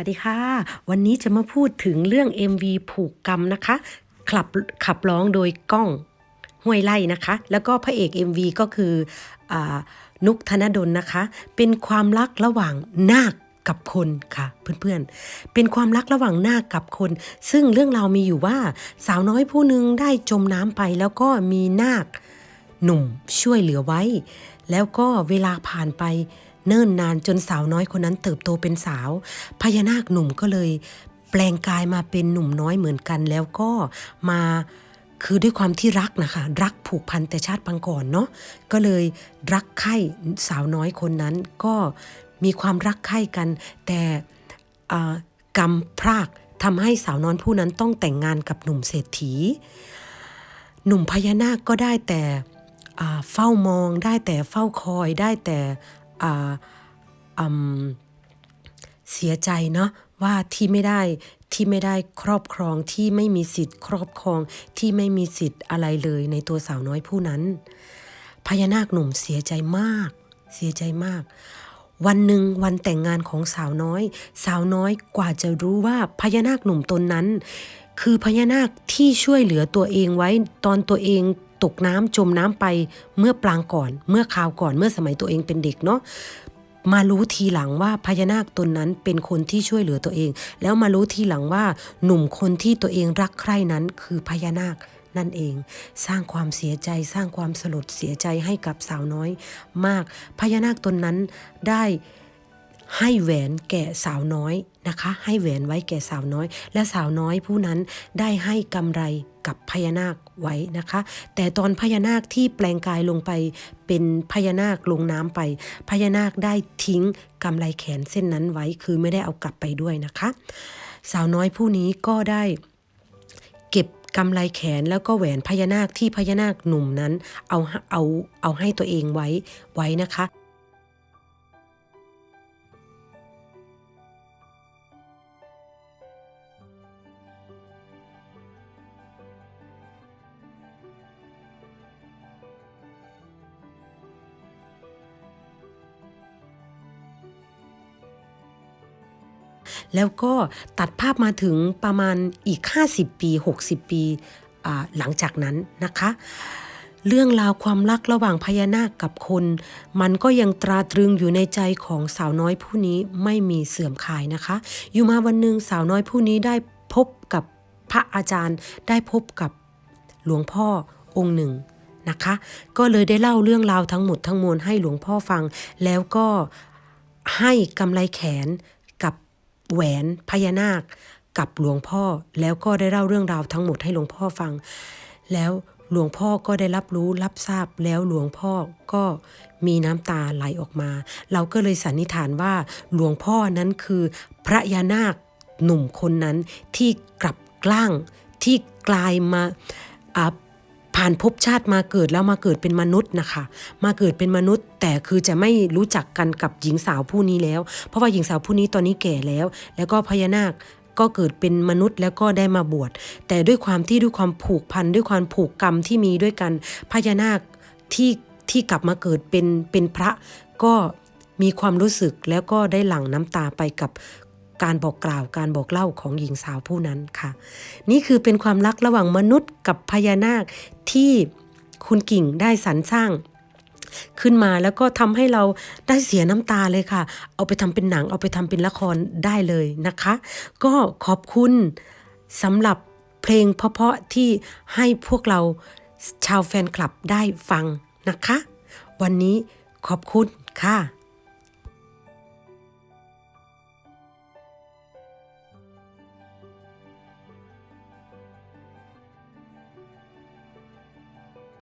วัสดีค่ะ วันนี้จะมาพูดถึงเรื่อง MV ผูกกรรมนะคะ ขับขับร้องโดยก้องห้วยไล่นะคะ แล้วก็พระเอก MV ก็คืออนุกธนดลนะคะ เป็นความรักระหว่างนาคกับคนค่ะเพื่อนๆ เป็นความรักระหว่างนาคกับคน ซึ่งเรื่องราวมีอยู่ว่าสาวน้อยผู้หนึ่งได้จมน้ำไปแล้วก็มีนาคหนุ่มช่วยเหลือไว้ แล้วก็เวลาผ่านไป เนิ่นนานจนสาวน้อยคนนั้นเติบโตเป็นสาว พญานาคหนุ่มก็เลย แปลงกายมาเป็นหนุ่มน้อยเหมือนกันแล้วก็มาคือด้วยความที่รักนะคะ รักผูกพันแต่ชาติปังก่อนเนาะก็เลยรักใคร่สาวน้อยคนนั้นก็มีความรักใคร่กัน แต่กรรมพรากทำให้สาวน้อยผู้นั้นต้องแต่งงานกับหนุ่มเศรษฐี หนุ่มพญานาคก็ได้แต่เฝ้ามองได้แต่เฝ้าคอยได้แต่ เสียใจเนาะว่าที่ไม่ได้ที่ไม่ได้ครอบครองที่ไม่มีสิทธิ์ ครอบครองที่ไม่มีสิทธิ์อะไรเลยในตัวสาวน้อยผู้นั้น พญานาคหนุ่มเสียใจมาก เสียใจมาก วันหนึ่งวันแต่งงานของสาวน้อย สาวน้อยกว่าจะรู้ว่าพญานาคหนุ่มตนนั้น คือพญานาคที่ช่วยเหลือตัวเองไว้ตอนตัวเอง ตกน้ำจมน้ำไปเมื่อปลางก่อน เมื่อคราวก่อนเมื่อสมัยตัวเองเป็นเด็กเนาะมารู้ทีหลังว่าพญานาคตนนั้นเป็นคนที่ช่วยเหลือตัวเอง แล้วมารู้ทีหลังว่าหนุ่มคนที่ตัวเองรักใคร่นั้นคือพญานาคนั่นเอง สร้างความเสียใจสร้างความสลดเสียใจให้กับสาวน้อย มากพญานาคตนนั้นได้ ให้แหวนแก่สาวน้อยนะคะ ให้แหวนไว้แก่สาวน้อย และสาวน้อยผู้นั้นได้ให้กำไรกับพญานาคไว้นะคะ แต่ตอนพญานาคที่แปลงกายลงไปเป็นพญานาคลงน้ำไป พญานาคได้ทิ้งกำไรแขนเส้นนั้นไว้คือไม่ได้เอากลับไปด้วยนะคะ สาวน้อยผู้นี้ก็ได้เก็บกำไรแขนแล้วก็แหวนพญานาคที่พญานาคหนุ่มนั้นเอาเอาเอาให้ตัวเองไว้ไว้นะคะ แล้วก็ตัดภาพมาถึงประมาณอีก 50 ปี 60 ปีหลังจากนั้นนะคะ เรื่องราวความรักระหว่างพญานาคกับคน มันก็ยังตราตรึงอยู่ในใจของสาวน้อยผู้นี้ไม่มีเสื่อมคลายนะคะ อยู่มาวันหนึ่งสาวน้อยผู้นี้ได้พบกับพระอาจารย์ได้พบกับหลวงพ่อองค์หนึ่งนะคะ ก็เลยได้เล่าเรื่องราวทั้งหมดทั้งมวลให้หลวงพ่อฟัง แล้วก็ให้กำไรแขน แหวนพญานาคกับหลวงพ่อแล้วก็ได้เล่าเรื่องราวทั้งหมดให้หลวงพ่อฟัง แล้วหลวงพ่อก็ได้รับรู้รับทราบแล้วหลวงพ่อก็มีน้ำตาไหลออกมา เราก็เลยสันนิษฐานว่าหลวงพ่อนั้นคือพระยานาคหนุ่มคนนั้นที่กลับกล้างที่กลายมาา ผ่านภพชาติมาเกิดแล้วมาเกิดเป็นมนุษย์นะคะ มาเกิดเป็นมนุษย์ แต่คือจะไม่รู้จักกันกับหญิงสาวผู้นี้แล้ว เพราะว่าหญิงสาวผู้นี้ตอนนี้แก่แล้ว แล้วก็พญานาคก็เกิดเป็นมนุษย์แล้วก็ได้มาบวช แต่ด้วยความที่ด้วยความผูกพันด้วยความผูกกรรมที่มีด้วยกันพญานาคที่ที่กลับมาเกิดเป็นเป็นพระก็มีความรู้สึกแล้วก็ได้หลั่งน้ำตาไปกับ การบอกกล่าวการบอกเล่าของหญิงสาวผู้นั้นค่ะ นี่คือเป็นความรักระหว่างมนุษย์กับพญานาคที่คุณกิ่งได้สรรสร้างขึ้นมาแล้วก็ทำให้เราได้เสียน้ำตาเลยค่ะ เอาไปทำเป็นหนังเอาไปทำเป็นละครได้เลยนะคะ ก็ขอบคุณสำหรับเพลงเพราะๆที่ให้พวกเราชาวแฟนคลับได้ฟังนะคะ วันนี้ขอบคุณค่ะ